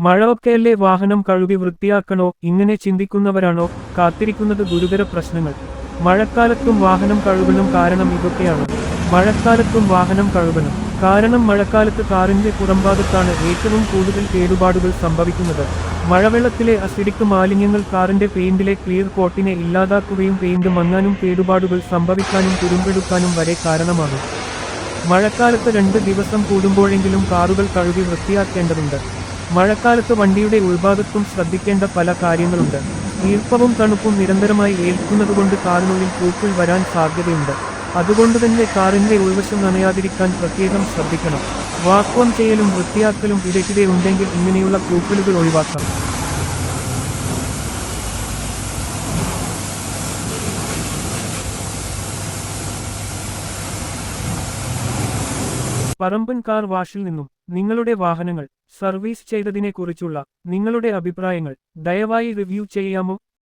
മഴയൊക്കെയല്ലേ വാഹനം കഴുകി വൃത്തിയാക്കണോ? ഇങ്ങനെ ചിന്തിക്കുന്നവരാണോ? കാത്തിരിക്കുന്നത് ഗുരുതര പ്രശ്നങ്ങൾ. മഴക്കാലത്തും വാഹനം കഴുകണം കാരണം ഇതൊക്കെയാണ്. മഴക്കാലത്തും വാഹനം കഴുകണം. കാരണം മഴക്കാലത്ത് കാറിന്റെ പുറംഭാഗത്താണ് ഏറ്റവും കൂടുതൽ കേടുപാടുകൾ സംഭവിക്കുന്നത്. മഴവെള്ളത്തിലെ അസിഡിക് മാലിന്യങ്ങൾ കാറിന്റെ പെയിന്റിലെ ക്ലിയർ കോട്ടിനെ ഇല്ലാതാക്കുകയും പെയിന്റ് മങ്ങാനും കേടുപാടുകൾ സംഭവിക്കാനും തുരുമ്പെടുക്കാനും വരെ കാരണമാണ്. മഴക്കാലത്ത് രണ്ട് ദിവസം കൂടുമ്പോഴെങ്കിലും കാറുകൾ കഴുകി വൃത്തിയാക്കേണ്ടതുണ്ട്. മഴക്കാലത്ത് വണ്ടിയുടെ ഉൾഭാഗത്തും ശ്രദ്ധിക്കേണ്ട പല കാര്യങ്ങളുണ്ട്. ഈർപ്പവും തണുപ്പും നിരന്തരമായി ഏൽക്കുന്നതുകൊണ്ട് കാറിനുള്ളിൽ പൂക്കൾ വരാൻ സാധ്യതയുണ്ട്. അതുകൊണ്ട് തന്നെ കാറിന്റെ ഉൾവശം നനയാതിരിക്കാൻ പ്രത്യേകം ശ്രദ്ധിക്കണം. വാക്വം ചെയ്യലും വൃത്തിയാക്കലും ഇടയ്ക്കിടെ ഉണ്ടെങ്കിൽ ഇങ്ങനെയുള്ള പൂക്കലുകൾ ഒഴിവാക്കാം. പറമ്പൻ കാർ വാഷിൽ നിന്നും നിങ്ങളുടെ വാഹനങ്ങൾ സർവീസ് ചെയ്തതിനെക്കുറിച്ചുള്ള നിങ്ങളുടെ അഭിപ്രായങ്ങൾ ദയവായി റിവ്യൂ ചെയ്യാമോ?